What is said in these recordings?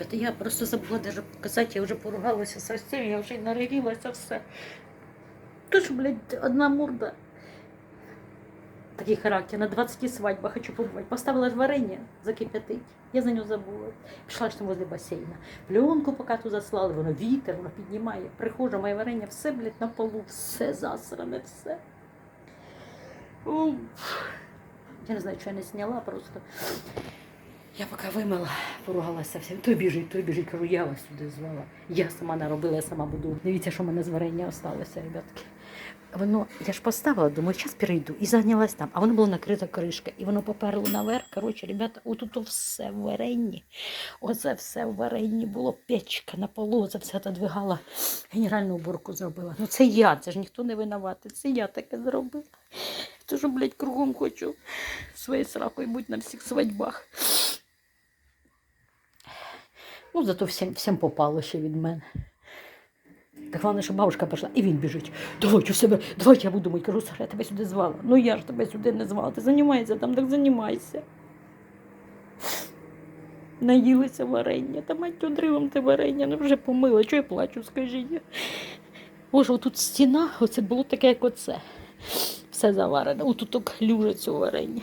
ребята. Я просто забула даже показати, я вже поругалася со всім, я вже наревілася все. Тож, блядь, одна морда. Такий характер. На 20 свадьбах хочу побувати. Поставила ж варення закип'ятить. Я за нього забула. Пішла ж там возле басейна. Пленку поки ту заслали, воно вітер, воно піднімає. Приходжу, моє варення, все, блядь, на полу, все засране, все. Я не знаю, що я не зняла просто. Я поки вимила, поругалася всім. Той біжить, той біжить, кажу, я вас сюди звала. Я сама наробила, я сама буду. Дивіться, що в мене з варення осталося, ребятки. Воно, я ж поставила, думаю, зараз перейду. І зайнялась там, а воно було накрита кришка. І воно поперло наверх. Коротше, ребята, отут все в варенні. Оце все в варенні було печка на полу, це все отодвигала. Генеральну уборку зробила. Ну це я, це ж ніхто не винуватий. Це я таке зробила. Тож, блядь, кругом хочу своєю сракою бути на всіх свадьбах. Ну, зато всім, всім попало ще від мене. Так головне, що бабушка пішла, і він біжить. Давай у себе, давай я буду мить. Кажу, Сара, я тебе сюди звала. Ну я ж тебе сюди не звала. Ти займайся там, так займайся. Наїлися варення, та мать одривом те варення, ну вже помила. Чого я плачу, скажіть? Боже, отут стіна, оце було таке, як оце. Все заварене. Отут так люже цього варення.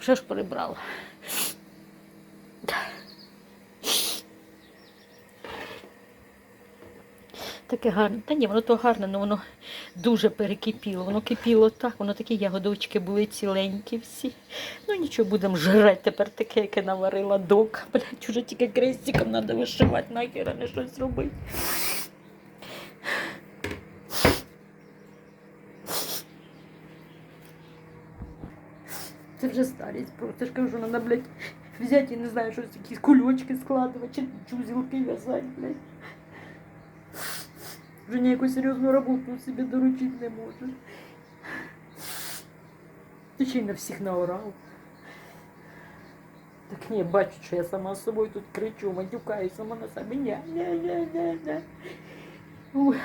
Вже ж прибрала. Таке гарне. Та ні, воно то гарне, але воно дуже перекипіло. Воно кипіло так, воно такі ягодочки були ціленькі всі. Ну нічого, будемо жрати тепер таке, яке наварила док. Блять, уже тільки крестиком треба вишивати, нахер, а не щось робити. Це вже старість просто. Я ж кажу, треба, блядь, взяти, я не знаю, щось якісь кульочки складувати, чи чузілки в'язати, блядь. Вже ніяку серйозну роботу собі доручити не можеш. Ти ще й на всіх наорав. Так ні, бачу, що я сама з собою тут кричу, матюкаю сама на себе. Ня, ня, ня, ня. Ух.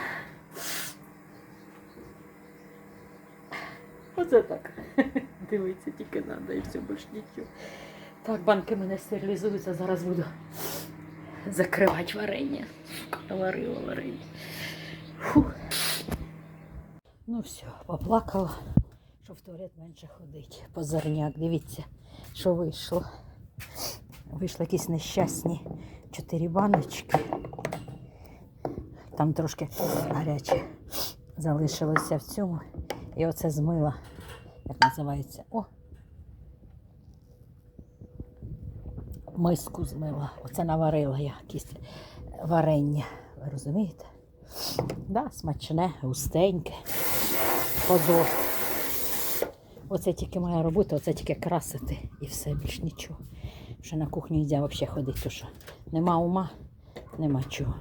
Оце так. Дивиться, тільки треба і все більш нічого. Так, банки мене стерилізуються, зараз буду закривати варення. Сука, наварила варення. Фух. Ну все, поплакала, що в туалет менше ходить. Позорняк, дивіться, що вийшло. Вийшли якісь нещасні чотири баночки. Там трошки гаряче залишилося в цьому. І оце змила, як називається. О! Миску змила. Оце наварила я якісь варення. Ви розумієте? Да, смачне, густеньке. Позор. Оце тільки моя робота, оце тільки красити і все, більш нічого. Що на кухню йде взагалі ходити, то що нема ума, нема чого.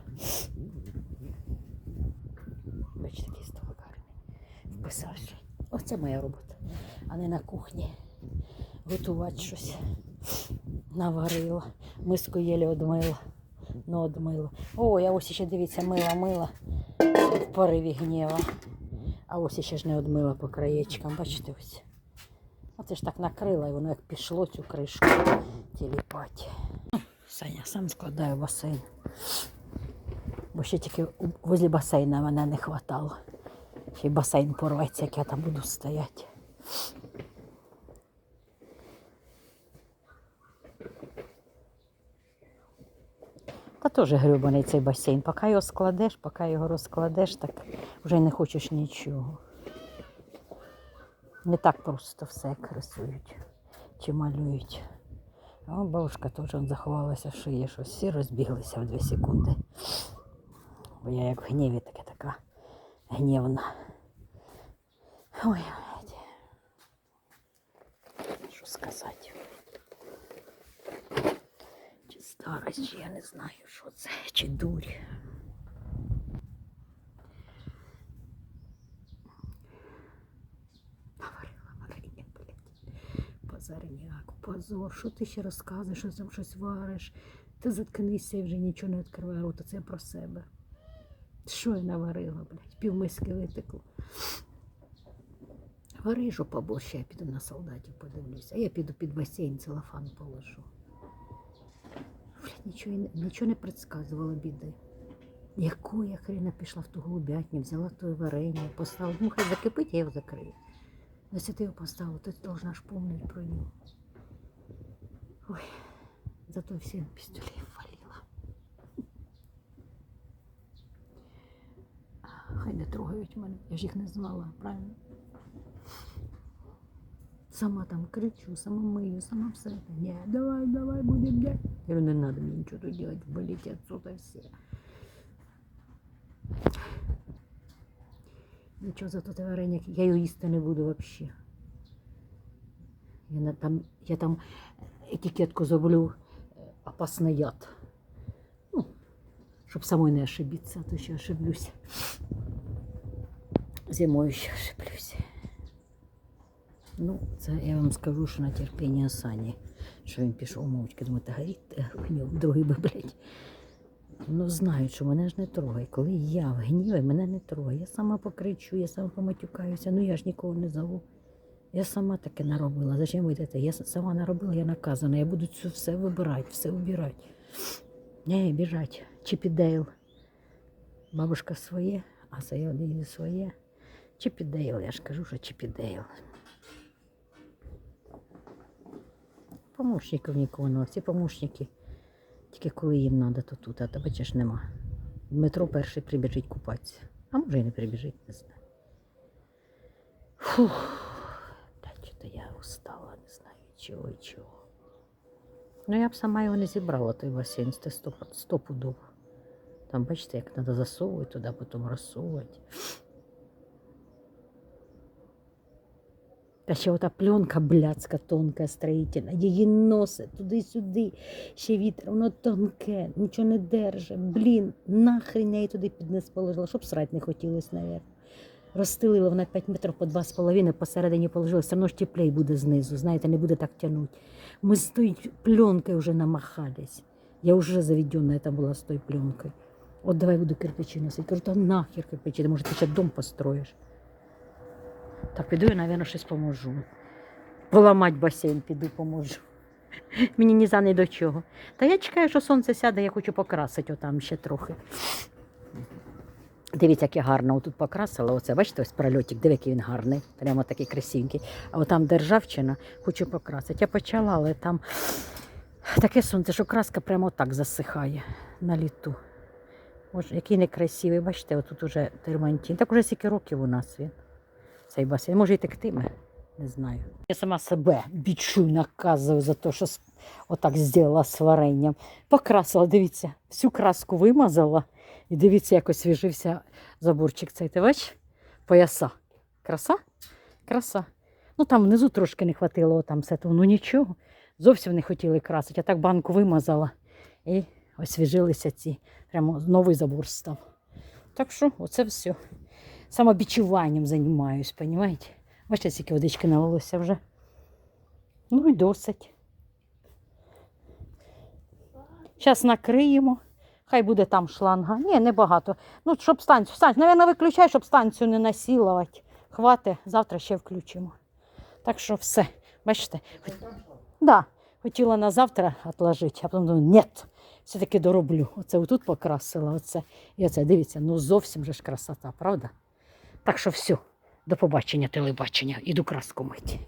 Бачите, який стол гарний. Вписався. Оце моя робота. А не на кухні. Готувати щось. Наварила. Миску єлі одмила. Ну, одмила. О, я ось ще дивіться, мила, мила в пориві гнєва. А ось ще ж не одмила по краєчкам. Бачите ось. Оце ж так накрила і воно як пішло цю кришку тіліпати. Саня, сам складаю басейн. Бо ще тільки возле басейна мене не хватало. Ще й басейн порветься, як я там буду стояти. Теж грюбаний цей басейн. Поки його складеш, поки його розкладеш, так вже не хочеш нічого. Не так просто все як рисують чи малюють. О, бабушка теж заховалася в шиї, що всі розбіглися в дві секунди. Бо я як в гніві таке така гнівна. Ой, що сказати. Чи старость, я не знаю, що це, чи дурь. Наварила варення, блядь. Позорняк, позор. Що ти ще розказуєш, що там щось вариш? Ти заткнися і вже нічого не відкривай рота, це про себе. Що я наварила, блядь? Півмиски витекло. Вари жопа побольше, я піду на солдатів подивлюся. А я піду під басейн целофан положу. Блядь, Нічого, нічого не предсказувала біди. Яку я хрена пішла в ту голубятню, взяла то варення, поставила. Ну, хай закипить, я його закрию. Якщо ти його поставила, то ти должна ж помнити про нього. Ой, зато всім пістолей валила. Хай не трогають мене, я ж їх не знала, правильно? Сама там кричу, сама мию, сама все. Ні, давай, давай, будем делать. Я говорю, не надо мне ничего тут делать, валите отсюда все. Нічого за те варення, я його їсти не буду взагалі. Я, там, я там етикетку зроблю е, опасний яд. Ну, щоб самой не ошибитися, а то ще ошиблюсь. Зимою ще ошиблюсь. Ну, це я вам скажу, що на терпіння Сані, що він пішов мовчки, думаю, та горіть гнів, другий би, блядь. Ну, знають, що мене ж не трогає. Коли я в гніві, мене не трогає. Я сама покричу, я сама поматюкаюся, ну я ж нікого не зову. Я сама таке наробила. Зачем ви йдете? Я сама наробила, я наказана. Я буду це все вибирати, все вибирати. Не, біжать. Чіпі Дейл. Бабушка своє, а один своє. Чіпі Дейл, я ж кажу, що Чіпі Помощників нікого нема. Всі помощники. Тільки коли їм треба, то тут, а тебе бачиш нема. В метро перший прибіжить купатися. А може і не прибіжить, не знаю. Фух. Та чи-то я устала, не знаю чого і чого. Ну я б сама його не зібрала, той басейн, це сто, сто пудов. Там, бачите, як треба засовувати туди, потім розсовувати. Та ще ота пленка блядська, тонка, строїтельна, її носить туди-сюди, ще вітер, воно тонке, нічого не держить. Блін, нахрен я її туди під низ положила, щоб срать не хотілося, навіть. Розстелила вона 5 метрів по 2,5, посередині положила, все одно ж теплей буде знизу, знаєте, не буде так тягнути. Ми з тою пленкою вже намахались. Я вже заведена була з тою пленкою. От давай буду кирпичі носити. Кажу, та нахер кирпичі, може ти ще дом построїш. Так, піду я, мабуть, щось поможу. Поламати басейн, піду поможу. Мені ні за ні до чого. Та я чекаю, що сонце сяде, я хочу покрасити отам ще трохи. Дивіться, як я гарно тут покрасила. Оце, бачите, ось прольотик, диви, який він гарний, прямо такий красивенький. А отам державчина, хочу покрасити. Я почала, але там таке сонце, що краска прямо так засихає на літу. Боже, який некрасивий, бачите, отут уже термантин. Так уже скільки років у нас він, цей басейн. Може і тектиме, не знаю. Я сама себе бічу, наказую за те, що отак зробила з варенням. Покрасила, дивіться, всю краску вимазала. І дивіться, як освіжився заборчик цей. Ти бач? Пояса. Краса? Краса. Ну там внизу трошки не хватило, там все то, ну нічого. Зовсім не хотіли красити. Я так банку вимазала і освіжилися ці. Прямо новий забор став. Так що, оце все. Самобічуванням займаюсь, розумієте? Бачите, скільки водички налилося вже. Ну і досить. Зараз накриємо. Хай буде там шланга. Ні, небагато. Ну, щоб станцію. Станцію, навіть виключай, щоб станцію не насілувати. Хвати, завтра ще включимо. Так що все. Бачите? Хот... Да, хотіла на завтра відложити, а потім думаю, ні, все-таки дороблю. Оце отут покрасила, оце. І оце, дивіться, ну зовсім же ж красота, правда? Так що все, до побачення, телебачення. Іду краску мити.